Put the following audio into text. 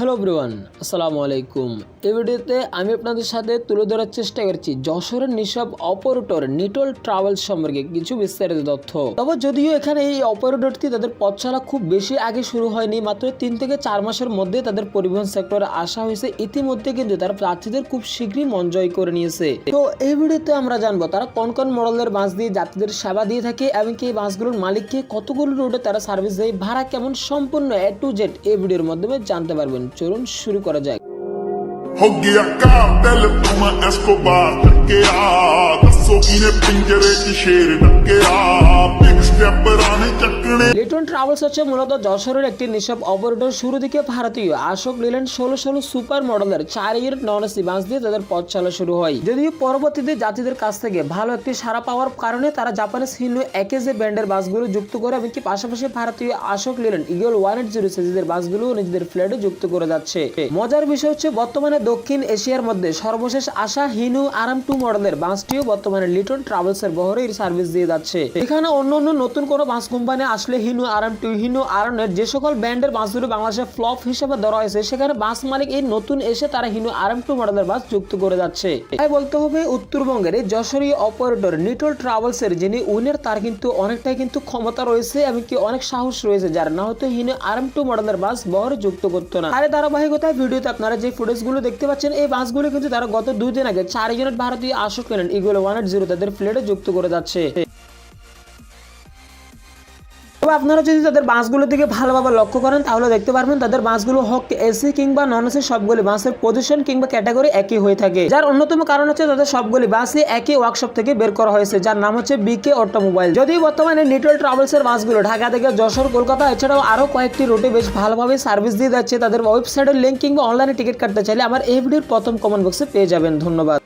Hello ব্রিওয়ান আসসালামু আলাইকুম। এই ভিডিওতে আমি আপনাদের সাথে তুলে ধরার চেষ্টা করছি যশোরের নিসব অপারেটর নিটল ট্রাভেল সম্পর্কে কিছু বিস্তারিত তথ্য। তবে যদিও এখানে এই অপারেটরটি তাদের পথ চলা খুব বেশি আগে শুরু হয়নি, মাত্র তিন থেকে চার মাসের মধ্যে তাদের পরিবহন সেক্টরে আসা হয়েছে। ইতিমধ্যে কিন্তু তারা প্রার্থীদের খুব শীঘ্রই মন জয় করে নিয়েছে। তো এই ভিডিওতে আমরা জানব, তারা কোন কোন মডেলের বাস দিয়ে যাত্রীদের সেবা দিয়ে থাকে এমনকি এই বাসগুলোর মালিককে কতগুলো রুটে তারা সার্ভিস দেয়, ভাড়া কেমন, সম্পূর্ণ এ টু জেড এই ভিডিওর মাধ্যমে জানতে পারবেন। চলুন শুরু করা যাক ਹੋ ਗਿਆ ਕਾਤਲ ਤੁਮਾ ਐਸਕੋਬਾਰ ਟੱਕਿਆ ਦੱਸੋ ਕਿਨੇ ਪਿੰਜਰੇ 'ਚ ਸ਼ੇਰ ਟੱਕਿਆ ਬਿਗ ਸਟੈਪਰਾਂ ਨੇ কারণে লিটন ট্রাভেলস হচ্ছে মূলত যশোরের একটি নিশাব অপারেটর শুরু দিকে ভারতীয় আশোক লিলেন ষোলো ষোলো সুপার মডেলের চার ইয়ের নন এসি বাস দিয়ে তাদের পথ চালা শুরু হয়। যদিও পরবর্তীতে যাত্রীদের কাছ থেকে ভালো একটি সারা পাওয়ার কারণে তারা জাপানের হিন্দু একেজে ব্র্যান্ডের বাসগুলো যুক্ত করে এমনকি পাশাপাশি ভারতীয় Ashok Leyland eagle one eight zero সিরিজের বাসগুলো নিজেদের ফ্ল্যাটে যুক্ত করে যাচ্ছে। মজার বিষয় হচ্ছে বর্তমানে দক্ষিণ এশিয়ার মধ্যে সর্বশেষ আসা হিনু আরাম টু মডেলের বাসটিও বর্তমানে লিটন ট্রাভেলস এর বহরে সার্ভিস দিয়ে যাচ্ছে। এখানে অন্য অন্য নতুন কোনো বাস কোম্পানি আসলে হিনু আরাম টু, হিনু আরামের যে সকল ব্র্যান্ডের বাসগুলো বাংলাদেশে ফ্লপ হিসেবে ধরা হয়েছে, সেখানে বাস মালিক এই নতুন এসে তারা হিনু আরাম টু মডেলের বাস যুক্ত করে যাচ্ছে। তাই বলতে হবে, উত্তরবঙ্গের এই যশোরী অপারেটর নিটল ট্রাভেলস এর যিনি উইনার, তার কিন্তু অনেকটাই কিন্তু ক্ষমতা রয়েছে এবং এমনকি অনেক সাহস রয়েছে, যার না হয়তো হিনু আরাম টু মডেলের বাস বহরে যুক্ত করতো না। আর ধারাবাহিকতায় ভিডিওতে আপনারা যে ফুটেজগুলো দেখতে পাচ্ছেন, এই বাসগুলো কিন্তু তারা গত দুই দিন আগে চার ইউনিট ভারতীয় আশোক কেনেন ইগুলো ওয়ান জিরো তাদের ফ্লেটে যুক্ত করে যাচ্ছে। তবে আপনারা যদি তাদের বাসগুলোর দিকে ভালোভাবে লক্ষ্য করেন, তাহলে দেখতে পারবেন তাদের বাসগুলো হোক এসি কিংবা নন এসি সবগুলি বাসের পজিশন কিংবা ক্যাটাগরি একই হয়ে থাকে। যার অন্যতম কারণ হচ্ছে তাদের সবগুলি বাসই একই ওয়ার্কশপ থেকে বের করা হয়েছে, যার নাম হচ্ছে বিকে অটোমোবাইল যদিও বর্তমানে নিটল ট্রাভেলস এর বাসগুলো ঢাকা থেকে যশোর, কলকাতা, এছাড়াও আরও কয়েকটি রুটে বেশ ভালোভাবে সার্ভিস দিয়ে যাচ্ছে। তাদের ওয়েবসাইটের লিঙ্ক কিংবা অনলাইনে টিকিট কাটতে চাইলে আমার এই ভিডিওর প্রথম কমেন্ট বক্সে পেয়ে যাবেন। ধন্যবাদ।